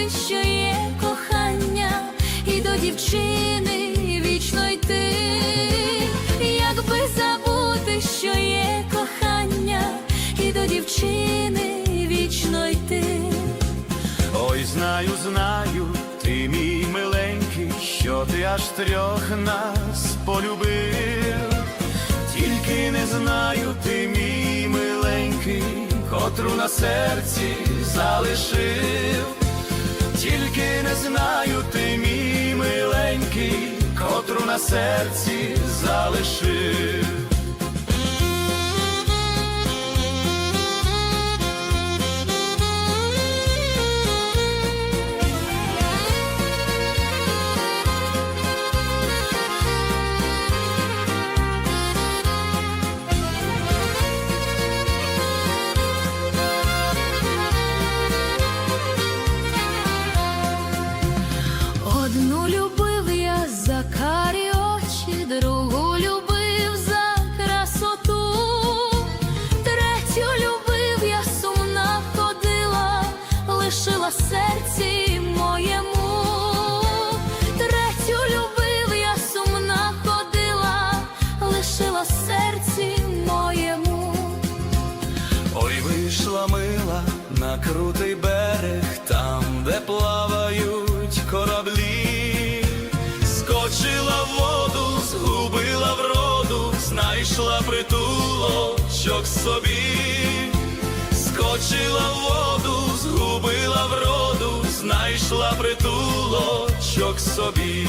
помітить, що є кохання, і до дівчини вічно йти, якби забути, що є кохання, і до дівчини вічно йти. Ой, знаю, знаю, ти мій миленький, що ти аж трьох нас полюбив, тільки не знаю, ти мій миленький. Котру на серці залишив тільки не знаю, ти мій миленький, котру на серці залишив. Лишила серці моєму, третю любив я сумна ходила, лишила серці моєму. Ой, вийшла мила на крутий берег, там, де плавають кораблі, скочила в воду, згубила вроду, знайшла притулочок собі, скочила в воду, згубила вроду, знайшла притулочок собі.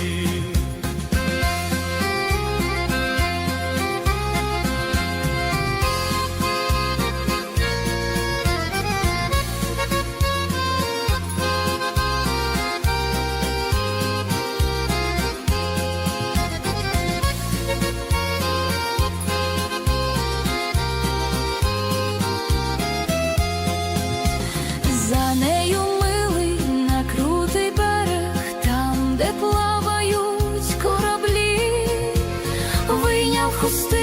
За нею милий на крутий берег, там, де плавають кораблі, вийняв хустину,